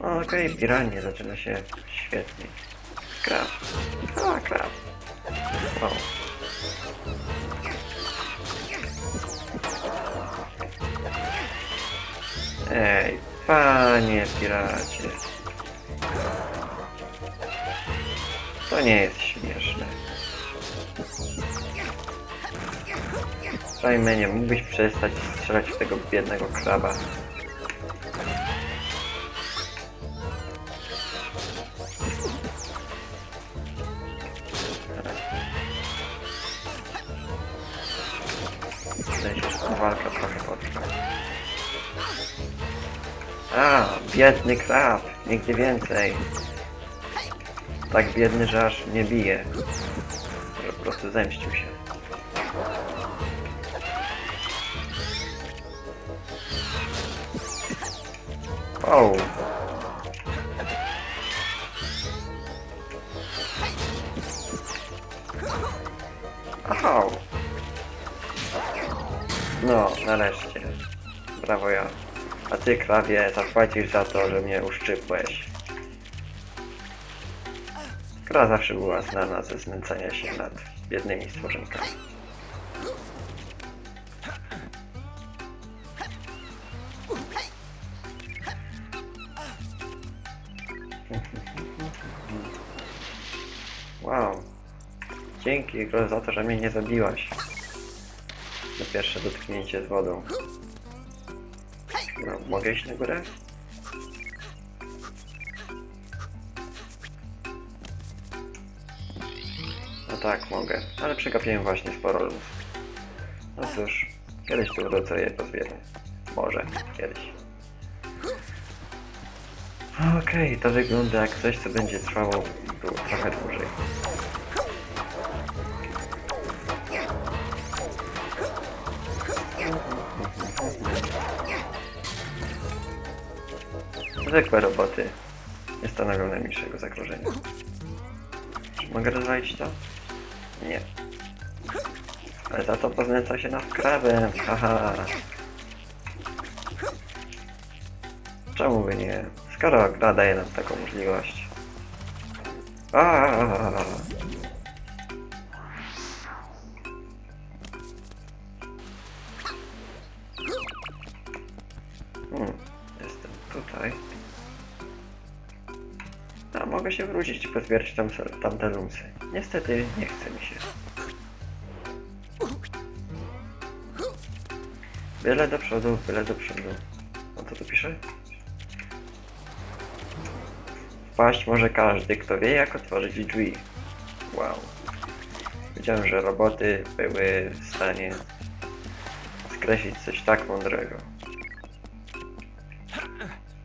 Okej, piranie zaczyna się świetnie. Krab. A, krab. Wow. Ej, panie piracie. To nie jest śmieszne. Rajmenie, mógłbyś przestać strzelać w tego biednego kraba. Ta walka trochę potrwa. A, biedny krab, nigdy więcej. Tak biedny, że aż nie bije. Że po prostu zemścił się. O! Nareszcie. Brawo ja. A ty, krawie, zapłacisz za to, że mnie uszczypłeś. Kra zawsze była znana ze znęcania się nad biednymi stworzonkami. Wow. Dzięki, Gro, za to, że mnie nie zabiłaś. Na pierwsze dotknięcie z wodą. No, mogę iść na górę? No tak, mogę, ale przegapiłem właśnie sporo luz. No cóż, kiedyś tu wrócę je pozbieram. Może, kiedyś. Okej, to wygląda jak coś, co będzie trwało trochę dłużej. Zwykłe roboty nie stanowią najmniejszego zagrożenia. Czy mogę rozwalić to? Nie. Ale za to poznęca się nad krabem, haha. Czemu by nie? Skoro gra daje nam taką możliwość. Aaaa. Hmm, jestem tutaj. Mogę się wrócić i pozbierać tam, tamte lumsy. Niestety nie chce mi się. Byle do przodu, byle do przodu. No to tu pisze? Wpaść może każdy, kto wie jak otworzyć drzwi. Wow. Wiedziałem, że roboty były w stanie skreślić coś tak mądrego.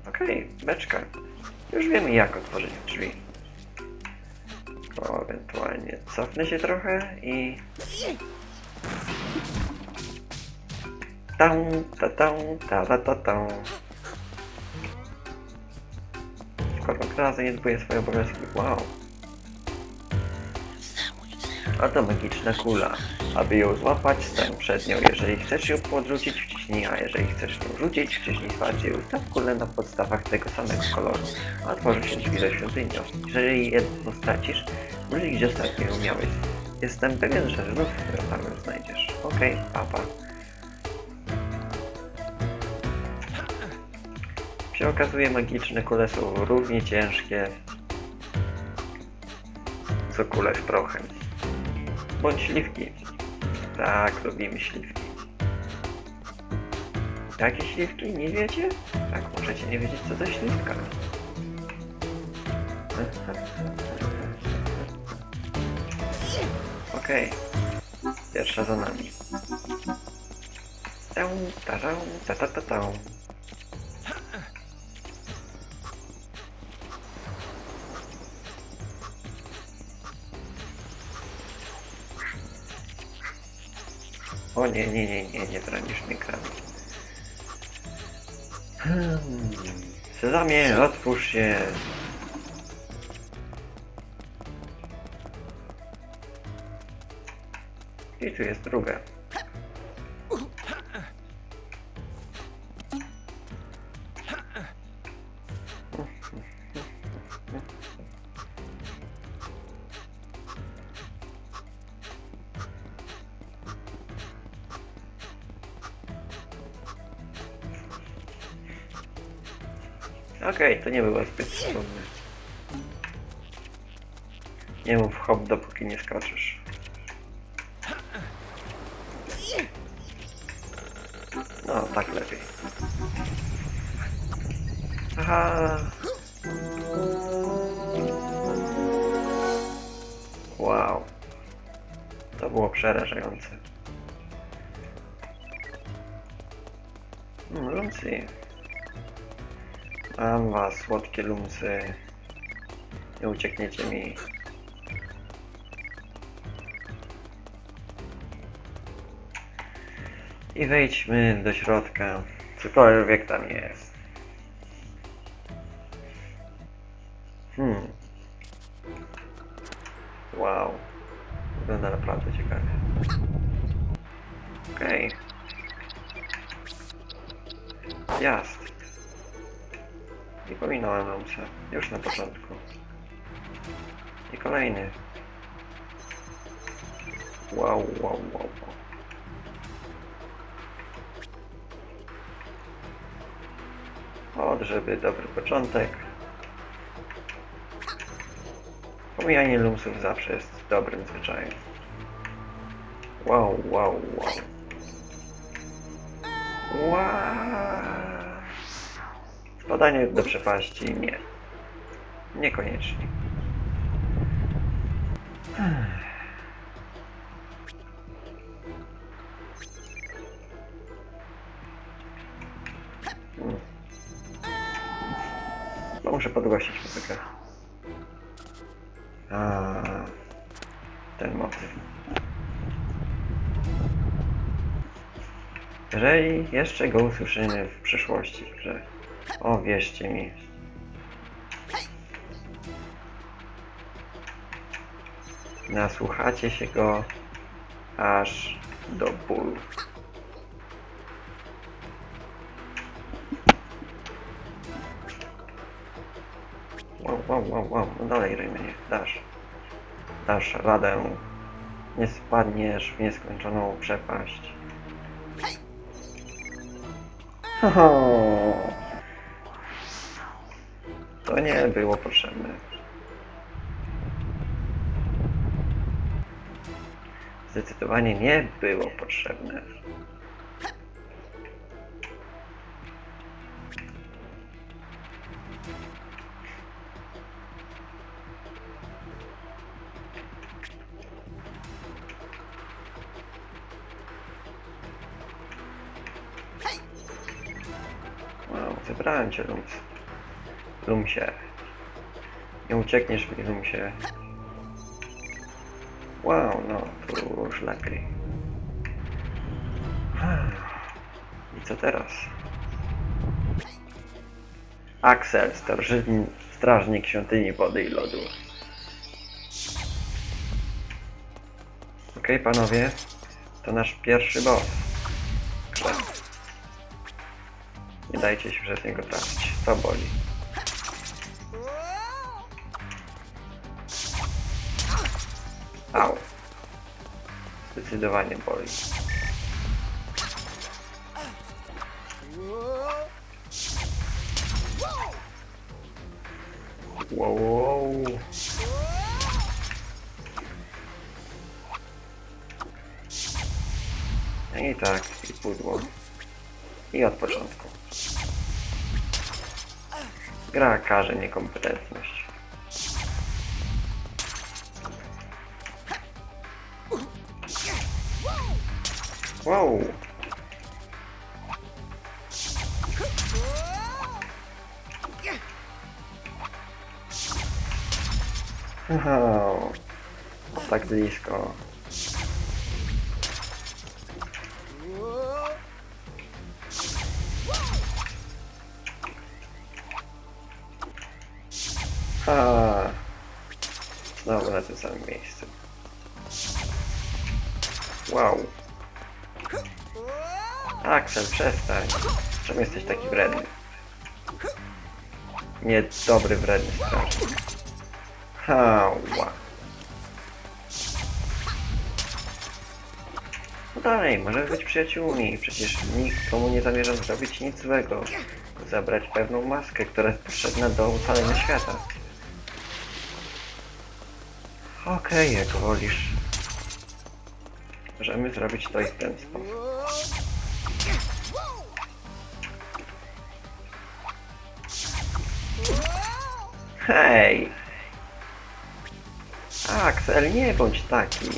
Okej, beczka. Już wiemy jak otworzyć drzwi. O, ewentualnie cofnę się trochę i... Tam, ta tam, ta ta ta tam. Skoro gra zaniedbuje swoje obowiązki, wow. Oto magiczna kula. Aby ją złapać, stań przed nią. Jeżeli chcesz ją podrzucić, wciśnij A. Jeżeli chcesz ją rzucić, wciśnij wsparcie. Ustaw kulę na podstawach tego samego koloru. A otworzy się drzwi do świątyni. Jeżeli jedno stracisz, możesz gdzie ostatnio ją miałeś. Jestem pewien, że znów tam ją znajdziesz. Okej, papa. Się okazuje, magiczne kule są równie ciężkie co kule z prochem. Bądź śliwki. Tak, lubimy śliwki. Jakie śliwki? Nie wiecie? Tak, możecie nie wiedzieć co to śliwka. Okej. Pierwsza za nami. Tę, ta, ta, ta, ta, ta, ta. O nie, nie, nie, nie, nie bronisz mnie kranu. Hmm. Sezamie, otwórz się. I tu jest druga. Okej, to nie było zbyt trudne. Nie mów hop, dopóki nie skoczysz. No, tak lepiej. Aha. Wow. To było przerażające. Mm, Lumsy. Mam was, słodkie lumsy. Nie uciekniecie mi. I wejdźmy do środka. Cokolwiek tam jest. Hmm. Wow. Wygląda naprawdę ciekawie. Okej. Jazd. I pominąłem Lumsa. Już na początku. I kolejny. Wow, wow, wow, wow. Od, żeby dobry początek. Pomijanie lumsów zawsze jest dobrym zwyczajem. Wow, wow, wow. Wow. Wpadanie do przepaści nie. Niekoniecznie. No muszę podgłosić muzykę. A, ten motyw. Jeżeli jeszcze go usłyszymy w przyszłości, że o wierzcie mi. Nasłuchacie się go aż do bólu. Wow, wow, wow, wow. No dalej, Raymonie, dasz. Dasz radę. Nie spadniesz w nieskończoną przepaść. Ho, To nie było potrzebne. Zdecydowanie nie było potrzebne. Wow, zebrałem cię, Lums. Lumsie. Nie uciekniesz mi, Lumsie. Wow, no, tu już lepiej. I co teraz? Axel, strażnik świątyni wody i lodu. Okej, panowie, to nasz pierwszy boss. Nie dajcie się przez niego trafić. To boli. Au. Zdecydowanie boli. Wow, wow. No I tak, i pudło. I od początku. Gra każe niekompetentność. Wow! Wow. Tak blisko. Ha. Znowu na tym samym miejscu. Wow. Axel, przestań. Czemu jesteś taki wredny? Niedobry, wredny strażnik. Hała. No dalej, możemy być przyjaciółmi. Przecież nikt komu nie zamierzam zrobić nic złego. Zabrać pewną maskę, która jest potrzebna do ocalenia świata. Okej, jak wolisz. Możemy zrobić to i w ten sposób. Hej! Axel, nie bądź taki.